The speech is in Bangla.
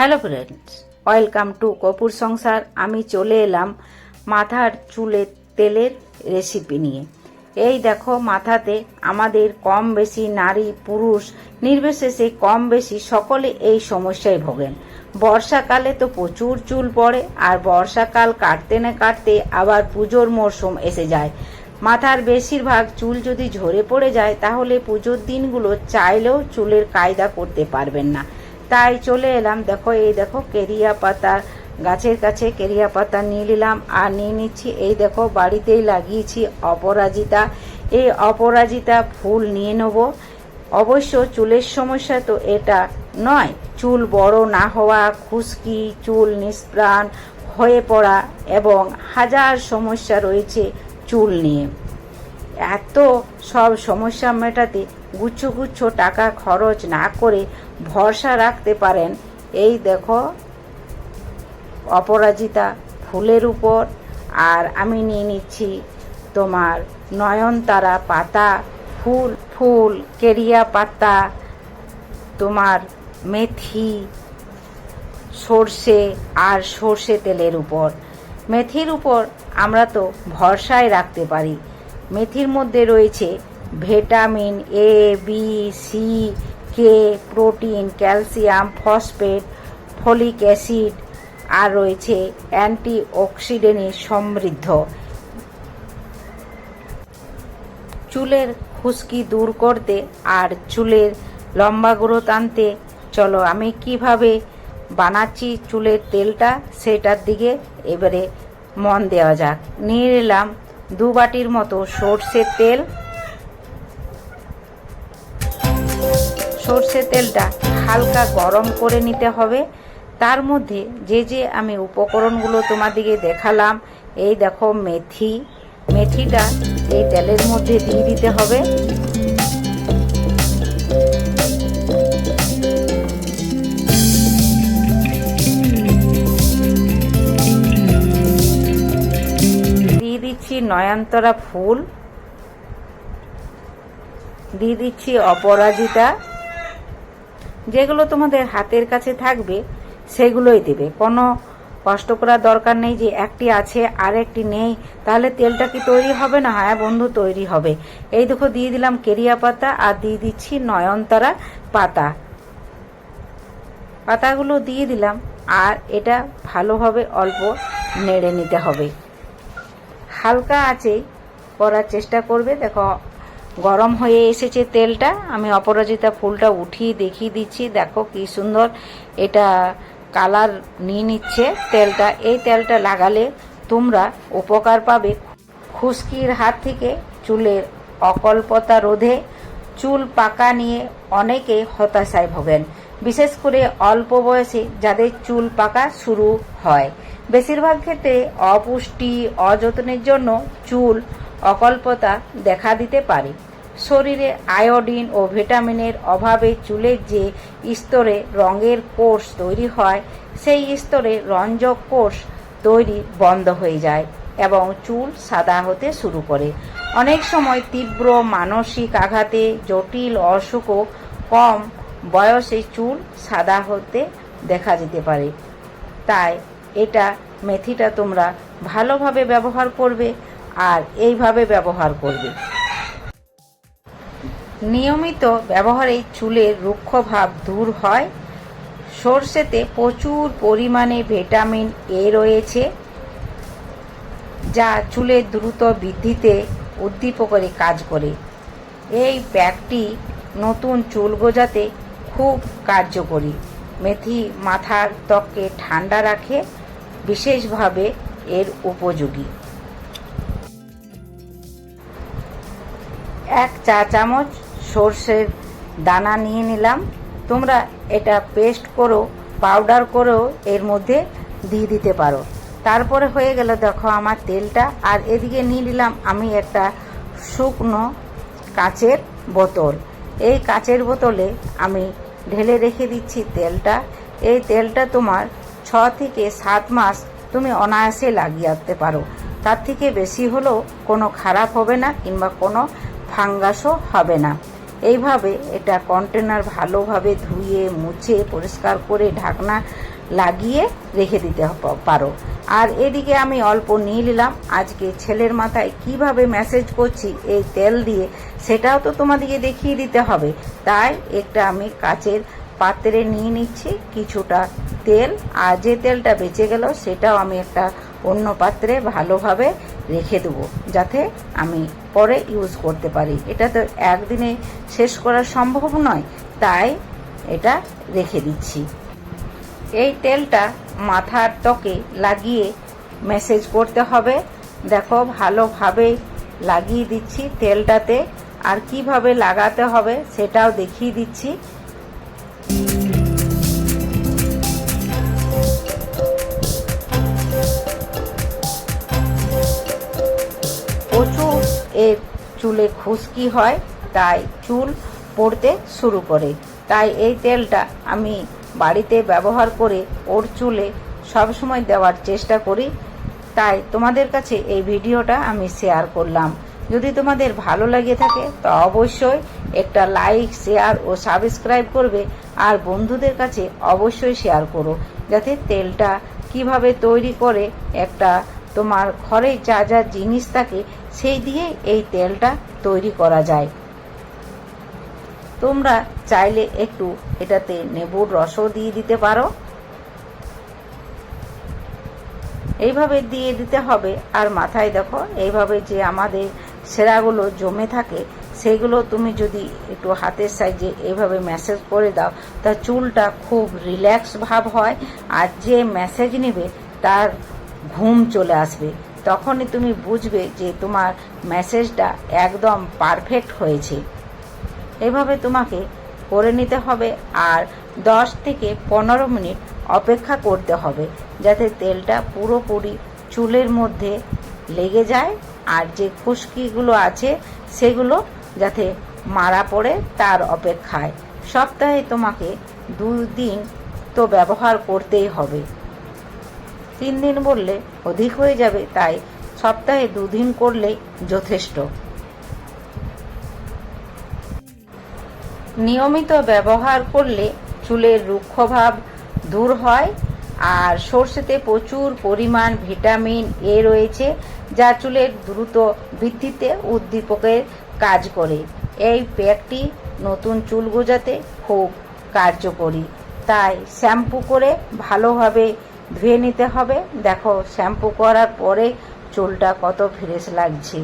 Hello friends, welcome to Kapur সংসার। আমি চলে এলাম মাথার চুলে তেলের রেসিপি নিয়ে। এই দেখো মাথাতে আমাদের কম বেশি নারী, পুরুষ, নির্বিশেষে কম বেশি সকলে এই সমস্যায় ভোগেন। বর্ষাকালে তো প্রচুর চুল পড়ে, আর বর্ষাকাল কাটতে না কাটতে আবার পুজোর মরশুম এসে যায়। মাথার বেশিরভাগ চুল যদি ঝরে পড়ে যায়, তাহলে পুজোর দিনগুলো চাইলেও চুলের কায়দা করতে পারবেন না। তাই চলে এলাম। দেখো, এই দেখো, কেরিয়া পাতা, গাছের কাছে কেরিয়া পাতা নিয়ে নিলাম আর নিয়ে নিচ্ছি। এই দেখো, বাড়িতেই লাগিয়েছি অপরাজিতা। এই অপরাজিতা ফুল নিয়ে নেব। অবশ্য চুলের সমস্যা তো এটা নয়। চুল বড় না হওয়া, খুশকি, চুল নিষ্প্রাণ হয়ে পড়া এবং হাজার সমস্যা রয়েছে চুল নিয়ে। এত সব সমস্যা মেটাতে গুচ্ছ গুচ্ছ টাকা খরচ না করে ভরসা রাখতে পারেন। এই দেখো, অপরাজিতা ফুলের উপর। আর আমি নিয়ে নিচ্ছি তোমার নয়নতারা পাতা, ফুল ফুল, কেরিয়া পাতা, তোমার মেথি, সর্ষে আর সর্ষে তেলের উপর। মেথির উপর আমরা তো ভরসায় রাখতে পারি। মেথির মধ্যে রয়েছে vitamin A B C K protein calcium phosphate folic acid আর রয়েছে অ্যান্টি অক্সিডেন্টে সমৃদ্ধ। চুলের খুশকি দূর করতে আর চুলের লম্বা গ্রোথ আনতে। চলো আমি কীভাবে বানাচ্ছি চুলের তেলটা, সেটার দিকে এবারে মন দেওয়া যাক। নিয়ে নিলাম দু বাটির মতো সর্ষের তেল। সর্ষের তেলটা হালকা গরম করে নিতে হবে। তার মধ্যে যে যে আমি উপকরণগুলো তোমাদেরকে দেখালাম, এই দেখো মেথি। মেথিটা এই তেলের মধ্যে দিয়ে দিতে হবে। দিয়ে দিচ্ছি নয়নতরা ফুল। দিয়ে দিচ্ছি অপরাজিতা। যেগুলো তোমাদের হাতের কাছে থাকবে, সেগুলোই দেবে। কোনো কষ্ট করার দরকার নেই যে একটি আছে আর একটি নেই। তাহলে তেলটা কি তৈরি হবে না? হ্যাঁ বন্ধু, তৈরি হবে। এই দেখো, দিয়ে দিলাম কেরিয়া পাতা আর দিয়ে দিচ্ছি নয়নতারা পাতা। পাতাগুলো দিয়ে দিলাম আর এটা ভালোভাবে অল্প নেড়ে নিতে হবে। হালকা আছে করার চেষ্টা করবে। দেখো গরম হয়ে এসেছে তেলটা। আমি অপরাজিতা ফুলটা উঠিয়ে দেখিয়ে দিচ্ছি। দেখো কি সুন্দর এটা কালার নিয়ে নিচ্ছে তেলটা। এই তেলটা লাগালে তোমরা উপকার পাবে খুশকির হাত থেকে চুলের অকল্পতা রোধে চুল পাকা নিয়ে অনেকে হতাশায় ভোগেন। বিশেষ করে অল্প বয়সে যাদের চুল পাকা শুরু হয়। বেশিরভাগ ক্ষেত্রে অপুষ্টি, অযত্নের জন্য চুল অকল্পতা দেখা দিতে পারে। শরীরে আয়োডিন ও ভিটামিনের অভাবে চুলের যে স্তরে রঙের কোষ তৈরি হয়, সেই স্তরে রঞ্জক কোষ তৈরি বন্ধ হয়ে যায় এবং চুল সাদা হতে শুরু করে। অনেক সময় তীব্র মানসিক আঘাতে, জটিল অসুখও কম বয়সে চুল সাদা হতে দেখা যেতে পারে। তাই এটা মেথিটা তোমরা ভালোভাবে ব্যবহার করবে আর এইভাবে ব্যবহার করবে। নিয়মিত ব্যবহারে চুলের রুক্ষ ভাব দূর হয়। সর্ষেতে প্রচুর পরিমাণে ভিটামিন এ রয়েছে, যা চুলের দ্রুত বৃদ্ধিতে উদ্দীপকরে কাজ করে। এই প্যাকটি নতুন চুল গোজাতে খুব কার্যকরী। মেথি মাথার ত্বককে ঠান্ডা রাখে, বিশেষভাবে এর উপযোগী। এক চা চামচ সর্ষের দানা নিয়ে নিলাম। তোমরা এটা পেস্ট করো পাউডার করেও এর মধ্যে দিয়ে দিতে পারো। তারপরে হয়ে গেল দেখো আমার তেলটা। আর এদিকে নিয়ে নিলাম আমি একটা শুকনো কাচের বোতল। এই কাচের বোতলে আমি ঢেলে রেখে দিচ্ছি তেলটা। এই তেলটা তোমার ছ থেকে সাত মাস তুমি অনায়াসে লাগিয়ে রাখতে পারো। তার থেকে বেশি হলেও কোনো খারাপ হবে না কিংবা কোনো ফাঙ্গাসও হবে না। এইভাবে এটা কন্টেনার ভালোভাবে ধুয়ে, মুছে, পরিষ্কার করে ঢাকনা লাগিয়ে রেখে দিতে পারো। আর এদিকে আমি অল্প নিয়ে নিলাম। আজকে ছেলের মাথায় কীভাবে মেসেজ করছি, এই তেল দিয়ে, সেটাও তো তোমাদেরকে দেখিয়ে দিতে হবে। তাই একটা আমি কাচের পাত্রে নিয়ে নিচ্ছি কিছুটা তেল। আর যে তেলটা বেঁচে গেল, সেটাও আমি একটা অন্য পাত্রে ভালোভাবে রেখে দেবো, যাতে আমি পরে ইউজ করতে পারি। এটা তো একদিনে শেষ করা সম্ভব নয়, তাই এটা রেখে দিচ্ছি। এই তেলটা মাথার ত্বকে লাগিয়ে মেসেজ করতে হবে। দেখো, ভালোভাবে লাগিয়ে দিচ্ছি তেলটাতে। আর কীভাবে লাগাতে হবে সেটাও দেখিয়ে দিচ্ছি। এর চুলে খুশকি হয়, তাই চুল পড়তে শুরু করে। তাই এই তেলটা আমি বাড়িতে ব্যবহার করে ওর চুলে সবসময় দেওয়ার চেষ্টা করি। তাই তোমাদের কাছে এই ভিডিওটা আমি শেয়ার করলাম। যদি তোমাদের ভালো লাগে থাকে, তো অবশ্যই একটা লাইক, শেয়ার ও সাবস্ক্রাইব করবে। আর বন্ধুদের কাছে অবশ্যই শেয়ার করো, যাতে তেলটা কীভাবে তৈরি করে একটা তোমার ঘরে যা যা জিনিস থাকে সেই দিয়ে এই তেলটা তৈরি করা যায়। তোমরা চাইলে একটু এটাতে নেবুর রসও দিয়ে দিতে পারো। এইভাবে দিয়ে দিতে হবে। আর মাথায় দেখো, এইভাবে যে আমাদের সেরাগুলো জমে থাকে, সেগুলো তুমি যদি একটু হাতের সাইজে এইভাবে ম্যাসেজ করে দাও, তা চুলটা খুব রিল্যাক্স ভাব হয়। আর যে ম্যাসেজ নেবে, তার ঘুম চলে আসবে। তখনই তুমি বুঝবে যে তোমার মেসেজটা একদম পারফেক্ট হয়েছে। এভাবে তোমাকে করে নিতে হবে আর দশ থেকে পনেরো মিনিট অপেক্ষা করতে হবে যাতে তেলটা পুরোপুরি চুলের মধ্যে লেগে যায় আর যে খুশকিগুলো আছে সেগুলো যাতে মারা পড়ে তার অপেক্ষায়। সপ্তাহে তোমাকে দুই দিন তো ব্যবহার করতেই হবে। তিন দিন বললে অধিক হয়ে যাবে, তাই সপ্তাহে দুদিন করলেই যথেষ্ট। নিয়মিত ব্যবহার করলে চুলের রুক্ষভাব দূর হয় আর সর্ষেতে প্রচুর পরিমাণ ভিটামিন এ রয়েছে, যা চুলের দ্রুত বৃদ্ধিতে উদ্দীপকের কাজ করে। এই প্যাকটি নতুন চুল গোজাতে খুব কার্যকরী, তাই শ্যাম্পু করে ভালোভাবে ধুয়ে নিতে হবে। দেখো শ্যাম্পু করার পরে চুলটা কত ফ্রেশ লাগছে।